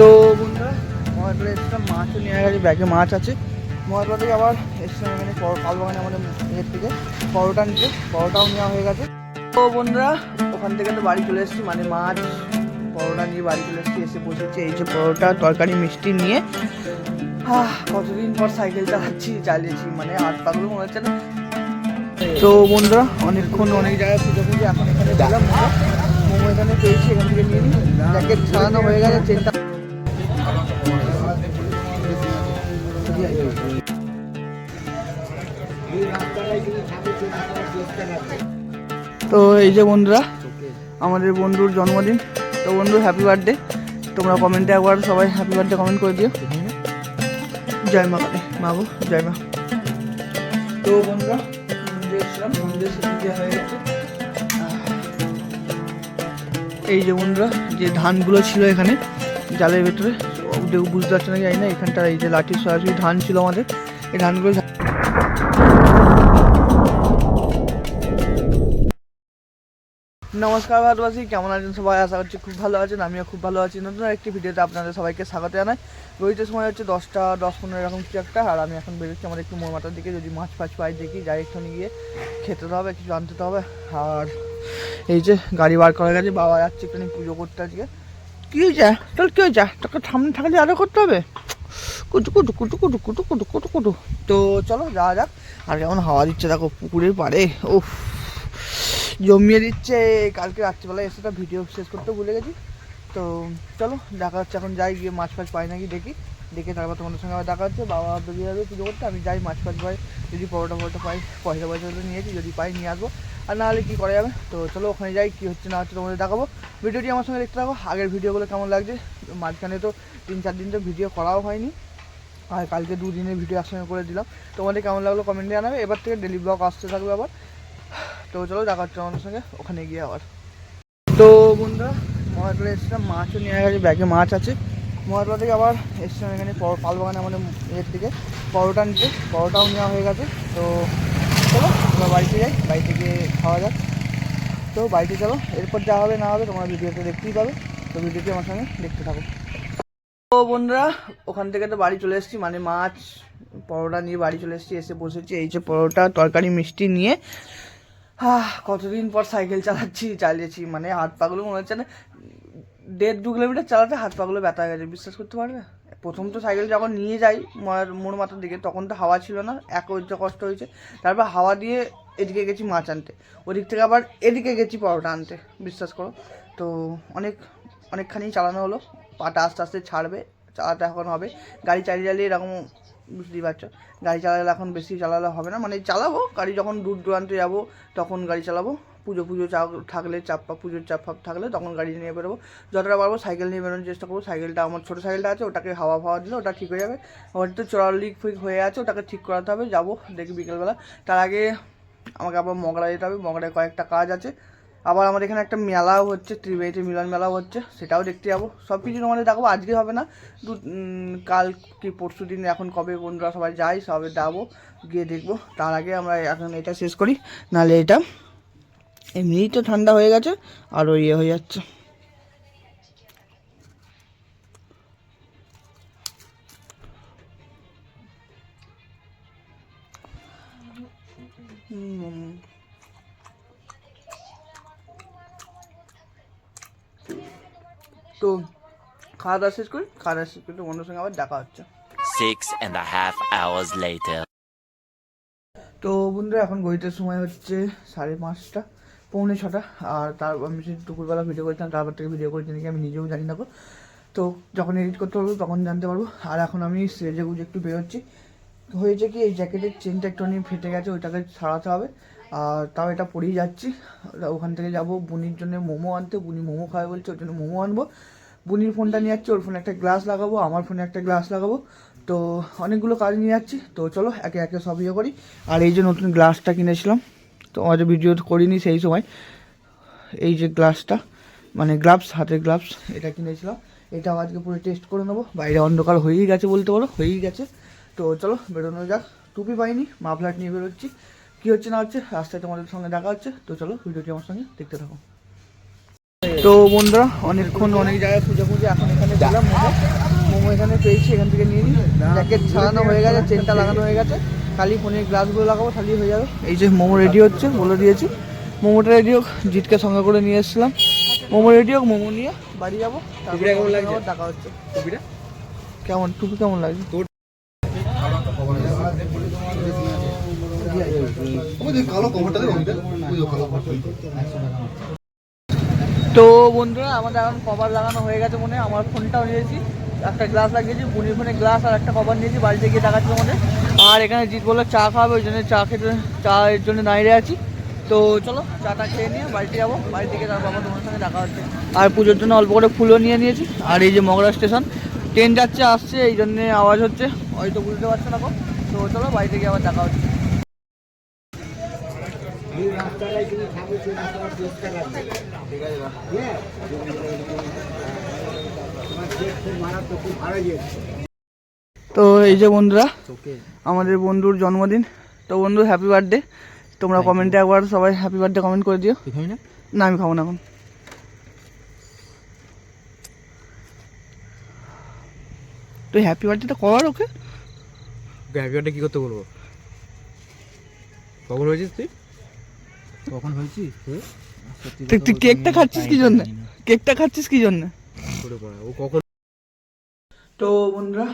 তো বন্ধুরা মহাটলা এসেছিলাম, মাছও নিয়ে গেছে, ব্যাগে মাছ আছে। মহাটলা থেকে আবার এসেছিলাম এখানে কালবাগানে আমাদের এর থেকে, পরোটা নিতে, পরোটাও নেওয়া হয়ে গেছে। তো বন্ধুরা, ওখান থেকে তো বাড়ি চলে এসেছি মানে মাছ, পরোটা নিয়ে বাড়ি চলে এসেছি, এসে বসেছি, এই যে পরোটা, তরকারি, মিষ্টি নিয়ে। কতদিন পর সাইকেল চালাচ্ছি, চালিয়েছি মানে হাত পাগুলো মনে হচ্ছে না। তো বন্ধুরা, অনেকক্ষণ অনেক জায়গায় পুজো পুজো এখন এখানে মোমো মোমো এখানে পেয়েছি, এখান থেকে নিয়ে নিই জ্যাকেট ছাড়ানো হয়ে গেছে, চেনটা তো এই যে বন্ধুরা, আমাদের বন্ধুর জন্মদিন। তো বন্ধু হ্যাপি বার্থডে তোমরা কমেন্টে একবার সবাই হ্যাপি বার্থডে কমেন্ট করে দিও। জয় মা কালী। মা গো জয় মা। তো বন্ধুরা এই যে বন্ধুরা, যে ধানগুলো ছিল এখানে, জালের ভেতরে ওগুলো বুঝতে পারছে না, জানি না, এখানটা এই যে লাঠির সরাসরি ধান ছিল আমাদের, এই ধানগুলো নমস্কার ভারতবাসী, কেমন আছেন সবাই? আশা করছি খুব ভালো আছেন, আমিও খুব ভালো আছি। নতুন একটি ভিডিওতে আপনাদের সবাইকে স্বাগত জানাই। রোহিতে সময় হচ্ছে দশটা, দশ পনেরো, এরকম কিছু একটা, আর আমি এখন বেরোচ্ছি আমার একটু মোর মাথার দিকে, যদি মাছ ফাছ পাই, দেখি যাই একটুখানি গিয়ে খেতে হবে, কিছু আনতে হবে। আর এই যে গাড়ি বার করা গেছে, বাবা যাচ্ছে একটুখানি পুজো করতে আজকে। কী হয়েছে? তোর কী হয়েছে? তোকে সামনে থাকলে আরও করতে হবে? কুটু কুটু কুটু কুটু কুটু কুটু কুটু কুটু। তো চলো, যাওয়া যাক। আর কেমন হাওয়া দিচ্ছে, দেখো, পুকুরের পাড়ে। উফ। জমিয়ে দিচ্ছে। কালকে রাত্রিবেলায় এসে ভিডিও শেষ করতে ভুলে গেছি। তো চলো, দেখা হচ্ছে। এখন যাই, গিয়ে মাছ ফাছ পাই নাকি দেখি। দেখে তারপর তোমাদের সঙ্গে আবার দেখা হচ্ছে। বাবা বেরিয়ে যাবে পুজো করতে। আমি যাই, মাছ ফাছ পাই। যদি পরোটা ফরোটা পাই পয়সা পয়সা নিয়েছি। যদি পাই, নিয়ে আসব। আর না হলে কী করা যাবে? তো চলো ওখানে যাই, কী হচ্ছে না হচ্ছে তোমাদের দেখাবো। ভিডিওটি আমার সঙ্গে দেখতে থাকো। আগের ভিডিওগুলো কেমন লাগছে? মাঝখানে তো তিন চার দিন তো ভিডিও করাও হয়নি। আর কালকে দুদিনের ভিডিও একসঙ্গে করে দিলাম। তোমাদের কেমন লাগল কমেন্টে জানাবে। এবার থেকে ডেলি ব্লগ আসতে থাকবে আবার। তো চলো দেখা হচ্ছে আমার সঙ্গে। ওখানে গিয়ে আবার। তো বন্ধুরা মহাটলা এসেছিলাম। মাছও নিয়ে গেছে, ব্যাগে মাছ আছে। মহাটলা থেকে আবার এসেছিলাম এখানে পালবাগানে আমাদের এর থেকে পরোটা নিতে। পরোটাও নেওয়া হয়ে গেছে। তো চলো, আমরা বাড়িতে যাই বাড়ি থেকে খাওয়া যাক। তো বাড়িতে চলো, এরপর যা হবে না হবে তোমরা ভিডিওতে দেখতেই পাবে। তো ভিডিওটি আমার সঙ্গে দেখতে থাকো। তো বন্ধুরা, ওখান থেকে তো বাড়ি চলে এসেছি মানে মাছ, পরোটা নিয়ে বাড়ি চলে এসেছি, এসে বসেছি। এই যে পরোটা, তরকারি, মিষ্টি নিয়ে। আহ, কতদিন পর সাইকেল চালাচ্ছি, চালিয়েছি মানে হাত পাগুলো মনে হচ্ছে না, দেড় দু কিলোমিটার চালাতে হাত পাগুলো ব্যথা হয়ে গেছে, বিশ্বাস করতে পারবে? প্রথম তো সাইকেল যখন নিয়ে যাই মোড় মাথার দিকে, তখন তো হাওয়া ছিল না এক কষ্ট হয়েছে। তারপর হাওয়া দিয়ে এদিকে গেছি মাছ আনতে। ওদিক থেকে আবার এদিকে গেছি পরোটা আনতে, বিশ্বাস করো। তো অনেক, অনেকখানি চালানো হলো। পাটা আস্তে আস্তে ছাড়বে, চালাতে এখন হবে। গাড়ি চালিয়ে চালিয়ে এরকম বুঝতেই পারছ। গাড়ি চালালে এখন বেশি চালালে হবে না। মানে চালাবো, গাড়ি যখন দূর দূরান্তে যাব, তখন গাড়ি চালাবো। পুজো পুজো চা থাকলে চাপ, পুজোর চাপ ফাপ থাকলে তখন গাড়ি নিয়ে বেরোবো। যতটা পারব সাইকেল নিয়ে বেরোনোর চেষ্টা করব। সাইকেলটা, আমার ছোটো সাইকেলটা আছে, ওটাকে হাওয়া ফাওয়া দিলে ওটা ঠিক হয়ে যাবে। হয়তো চড়ার লিক ফিক হয়ে আছে, ওটাকে ঠিক করাতে হবে। যাব দেখি বিকেলবেলা। তার আগে আমাকে আবার মগড়া যেতে হবে। মগড়ায় কয়েকটা কাজ আছে। আবার আমাদের এখানে একটা মেলাও হচ্ছে, ত্রিবেণীতে মিলন মেলাও হচ্ছে, সেটাও দেখতে যাব। সব কিছু তোমাদের দেখাবো। আজকে হবে না, দু কাল কি পরশু দিন, এখন কবে বন্ধুরা সবাই যাই সবে যাব, গিয়ে দেখব। তার আগে আমরা এখন এটা শেষ করি। নাহলে এটা এমনিই তো ঠান্ডা হয়ে গেছে আরও ইয়ে হয়ে যাচ্ছে। তো খাওয়া দাওয়া শেষ করি? খাওয়া দাওয়া শেষ করে বন্ধুর সঙ্গে আবার দেখা হচ্ছে। And a half hours later. তো বন্ধুরা এখন গড়িতে সময় হচ্ছে সাড়ে পাঁচটা। পৌনে ছটা, আর তার আমি দুপুরবেলা ভিডিও করেছিলাম, তারপর থেকে ভিডিও করেছি নাকি আমি নিজেও জানি না। তো যখন এডিট করতে পারব তখন জানতে পারব। আর এখন আমি সেজে গুজে একটু বেরোচ্ছি। হয়েছে কি, এই জ্যাকেটের চেনটা একটুখানি ফেটে গেছে, ওইটাকে সারাতে হবে। আর তাও এটা পরেই যাচ্ছি। ওখান থেকে যাব বুনির জন্য মোমো আনতে। বুনি মোমো খাবে বলছে, ওর জন্য মোমো আনব। বুনির ফোনটা নিয়ে যাচ্ছি, ওর ফোনে একটা গ্লাস লাগাবো, আমার ফোনে একটা গ্লাস লাগাবো। তো অনেকগুলো কাজ নিয়ে যাচ্ছি। তো চলো, একে একে সব ইয়ে করি। আর এই যে নতুন গ্লাসটা কিনেছিলাম তো আজ ভিডিও করিনি সেই সময়, এই যে গ্লাসটা মানে গ্লাভস হাতের গ্লাভস এটা কিনেছিলাম। এটাও আজকে পুরো টেস্ট করে নেব। বাইরে অন্ধকার হয়েই গেছে বলতে পারো, হয়েই গেছে। তো চলো, বেরোনো যাক। টুপি পাইনি, মাফলার নিয়ে বেরোচ্ছি। কী হচ্ছে না হচ্ছে, রাস্তায় তোমাদের সঙ্গে দেখা হচ্ছে। তো চলো, ভিডিওটি আমার সঙ্গে দেখতে থাকো। তো বন্ধুরা, অনেকক্ষণ অনেক জায়গায় খুঁজে খুঁজে এখন এখানে গেলাম। মোমো এখানে পেয়েছি, এখান থেকে নিয়ে নিই জ্যাকেট ছাড়ানো হয়ে গেছে, চেনটা লাগানো হয়ে গেছে। খালি ফোনের গ্লাসগুলো লাগাবো খালি হয়ে যাবে। এই যে মোমো রেডি হচ্ছে বলে দিয়েছি। মোমোটা রেডি হোক জিতকে সঙ্গে করে নিয়ে এসেছিলাম। মোমো রেডি হোক মোমো নিয়ে বাড়ি যাব দেখা হচ্ছে। টুপিটা? কেমন টুপি কেমন লাগছে? কালো কভারটা দেবো কালো তো বন্ধুরা আমাদের এখন কভার লাগানো হয়ে গেছে মনে আমার ফোনটাও নিয়েছি একটা গ্লাস লাগিয়েছি বুনির ফোনে গ্লাস আর একটা কভার নিয়েছি বাড়িতে গিয়ে দেখাচ্ছি মনে হয়। আর এখানে জিত বলল চা খাওয়াবে ওই জন্য চা খেতে, চা এর জন্য দাঁড়িয়ে আছি। তো চলো, চাটা খেয়ে নিয়ে বাড়িতে যাব। বাড়ি থেকে তার বাবা তোমার সঙ্গে দেখা হচ্ছে। আর পুজোর জন্য অল্প করে ফুলও নিয়ে নিয়েছি। আর এই যে মগরা স্টেশন, ট্রেন যাচ্ছে, আসছে, এই জন্যে আওয়াজ হচ্ছে। হয়তো বুঝতে পারছ না। তো চলো বাড়ি থেকে আবার দেখা হচ্ছে। তো এই যে বন্ধুরা আমাদের বন্ধুর জন্মদিন। তো বন্ধু হ্যাপি বার্থডে তোমরা কমেন্টে একবার সবাই হ্যাপি বার্থডে কমেন্ট করে দিও। না আমি খাব না এখন। তুই হ্যাপি বার্থডেটা কর ওকে। হ্যাপিটা কি করতে বলব? কখন হয়েছিস তুই? কখন হয়েছি তুই তুই কেকটা খাচ্ছিস কি জন্য? কেকটা খাচ্ছিস কি জন্য? ও কখন? তো বন্ধুরা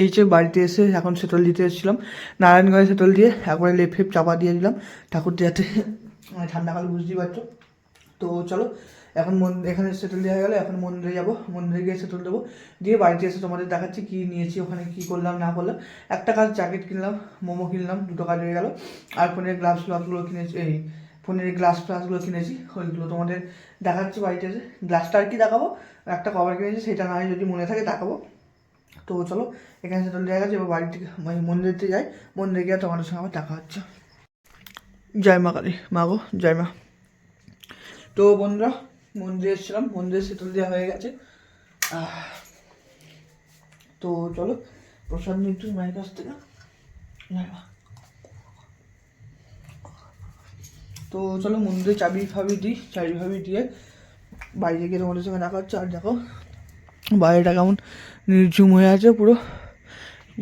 এই যে বাড়িতে এসে এখন সেটল দিতে এসেছিলাম। নারায়ণগঞ্জে সেটল দিয়ে একবারে লেপ ফেপ চাপা দিয়ে দিলাম। ঠাকুর যাতে ঠান্ডাকাল বুঝতেই পারছ। তো চলো, এখন মন এখানে সেটল দেওয়া গেলে, এখন মন্দিরে যাব। মন্দিরে গিয়ে সেটল দেবো। দিয়ে বাড়িতে এসে তোমাদের দেখাচ্ছি কী নিয়েছি, ওখানে কী করলাম, না করলাম। একটা কাজ জ্যাকেট কিনলাম, মোমো কিনলাম, দুটো কাজ হয়ে গেল। আর ফোনের গ্লাভস গ্লাভসগুলো কিনেছি, এই ফোনের গ্লাস ফ্লাসগুলো কিনেছি, ওইগুলো তোমাদের দেখাচ্ছি বাড়িতে এসে। গ্লাসটা আর কি দেখাবো? একটা কভার কিনেছি, সেটা না হয় যদি মনে থাকে দেখাবো। তো চলো, এখানে সেটল দেওয়া গেছে, এবার বাড়ি থেকে মানে মন্দিরতে যাই। মন্দিরে গিয়ে তোমাদের সঙ্গে আমার দেখা হচ্ছে। জয় মা কালী। মা গো, জয় মা। তো বন্ধুরা, মন্দিরে এসেছিলাম। মন্দিরে সেটল দেওয়া হয়ে গেছে। তো চলো, প্রসাদ নিচ্ছি মায়ের কাছ থেকে। মা। তো চলো, মন্দিরে চাবি ফাবি দিই, চাবি ফাবি দিয়ে বাইরে গিয়ে তোমাদের সঙ্গে দেখা হচ্ছে। আর দেখো বাইরেটা কেমন নির্ঝুম হয়ে আছে পুরো।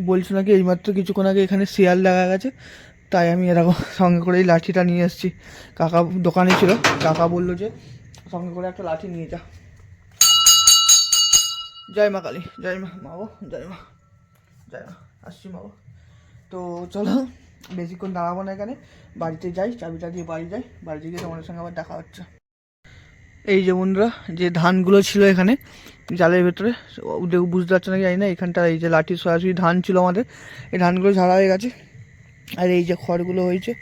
বলছো নাকি এইমাত্র কিছুক্ষণ আগে এখানে শিয়াল দেখা গেছে, তাই আমি এরকম সঙ্গে করে এই লাঠিটা নিয়ে এসেছি। কাকা দোকানে ছিল, কাকা বলল যে সঙ্গে করে একটা লাঠি নিয়ে যা। জয় মা কালী, জয় মা মা জয় মা জয় মা, আসছি মা তো চলো, বেশিক্ষণ দাঁড়াবো না এখানে, বাড়িতে যাই, চাবিটা দিয়ে বাড়ি যাই বাড়িতে গিয়ে তোমাদের সঙ্গে আবার দেখা হচ্ছে। এই যে বন্ধুরা, যে ধানগুলো ছিল এখানে, জালের ভেতরে বুঝতে পারছ নাকি জানি না এখানটা এই যে লাঠি, সরাসরি ধান ছিল আমাদের। এই ধানগুলো ঝাড়া হয়ে গেছে। আর এই যে খড়গুলো হয়েছে,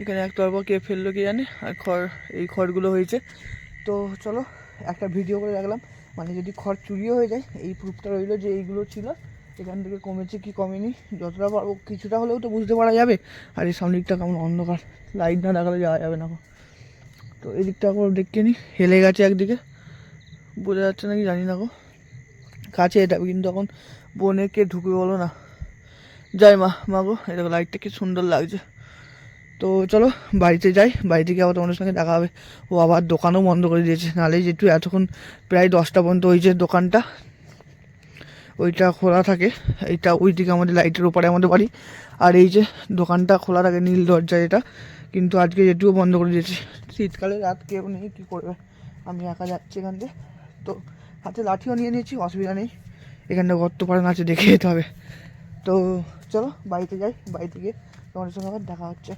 এখানে এক তরফ কে ফেলল কে জানে, আর খড় এই খড়গুলো হয়েছে। তো চলো, একটা ভিডিও করে রাখলাম। মানে যদি খড় চুরিও হয়ে যায়, এই প্রুফটা রইল যে এইগুলো ছিল, এখান থেকে কমেছে কি কমেনি। যতটা পারব, কিছুটা হলেও তো বুঝতে পারা যাবে। আর এই সামনের দিকটা কেমন অন্ধকার, লাইট না দেখালে যাওয়া যাবে না। তো এই দিকটা একবার দেখে নি হেলে গেছে একদিকে। বোঝা যাচ্ছে নাকি, জানি না গো। কাছে এটা, কিন্তু এখন বনে কে ঢুকে বলো না। যাই মা মা গো দেখো লাইটটা কি সুন্দর লাগছে। তো চলো, বাড়িতে যাই। বাড়ি থেকে আবার তোমাদের সঙ্গে দেখা হবে। ও আবার দোকানও বন্ধ করে দিয়েছে। নাহলে যেটু এতক্ষণ প্রায় দশটা পর্যন্ত ওই যে দোকানটা, ওইটা খোলা থাকে। এইটা ওই দিকে আমাদের লাইটের ওপারে আমাদের বাড়ি। আর এই যে দোকানটা খোলা থাকে নীল দরজা এটা কিন্তু আজকে যেটুকু বন্ধ করে দিয়েছে। শীতকালে রাত কেউ নেই, কী করবে? আমি একা যাচ্ছি এখান থেকে তো হাতে লাঠিও নিয়ে নিয়েছি, অসুবিধা নেই। এখানটা গর্ত পারেন আছে, দেখে যেতে হবে। তো চলো, বাড়িতে যাই, বাড়িতে গিয়ে তোমাদের সঙ্গে আবার দেখা হচ্ছে।